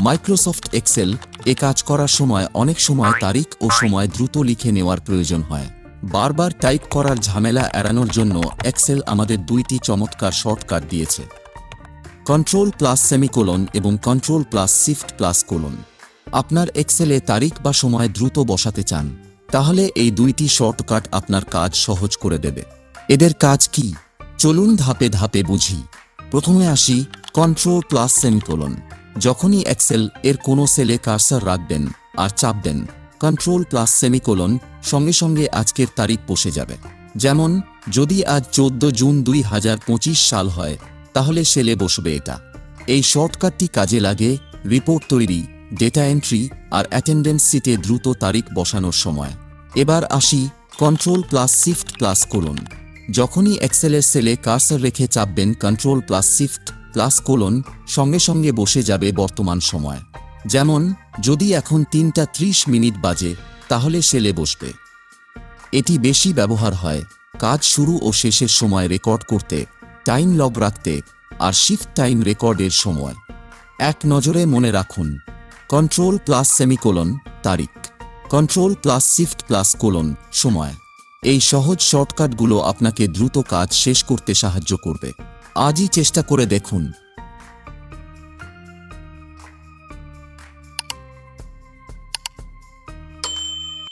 Microsoft Excel এ কাজ করার সময় অনেক সময় তারিখ ও সময় দ্রুত লিখে নেওয়ার প্রয়োজন হয়। বারবার টাইপ করার ঝামেলা এড়ানোর জন্য এক্সেল আমাদের দুইটি চমৎকার শর্টকাট দিয়েছে। কন্ট্রোল প্লাস সেমিকোলন এবং control plus shift plus colon. আপনার এক্সেলে তারিখ বা সময় দ্রুত বসাতে চান, তাহলে এই দুইটি শর্টকাট আপনার কাজ সহজ করে দেবে। এদের কাজ কি? চলুন ধাপে ধাপে বুঝি। প্রথমে আসি কন্ট্রোল প্লাস সেমিকোলন। যখনই এক্সেল এর কোনো সেলে কার্সার রাখবেন আর চাপ দেন কন্ট্রোল প্লাস সেমিকোলন সঙ্গে সঙ্গে আজকের তারিখ বসে যাবে। যেমন, যদি আজ চোদ্দ জুন দুই হাজার পঁচিশ সাল হয়, তাহলে সেলে বসবে এটা। এই শর্টকাটটি কাজে লাগে রিপোর্ট তৈরি ডেটা এন্ট্রি আর অ্যাটেন্ডেন্স সিটে দ্রুত তারিখ বসানোর সময়। এবার আসি control plus shift plus colon যখনই এক্সেলের সেলে কার্সার রেখে চাপবেন control plus shift plus colon সঙ্গে সঙ্গে বসে যাবে বর্তমান সময়। যেমন, যদি এখন তিনটা ত্রিশ মিনিট বাজে, তাহলে সেলে বসবে। এটি বেশি ব্যবহার হয়, কাজ শুরু ও শেষের সময় রেকর্ড করতে, টাইম লগ রাখতে আর শিফট টাইম রেকর্ডের সময়। এক নজরে মনে রাখুন, কন্ট্রোল প্লাস সেমিকোলন তারিখ, control plus shift plus colon সময়। এই সহজ শর্টকাটগুলো আপনাকে দ্রুত কাজ শেষ করতে সাহায্য করবে। আজই চেষ্টা করে দেখুন।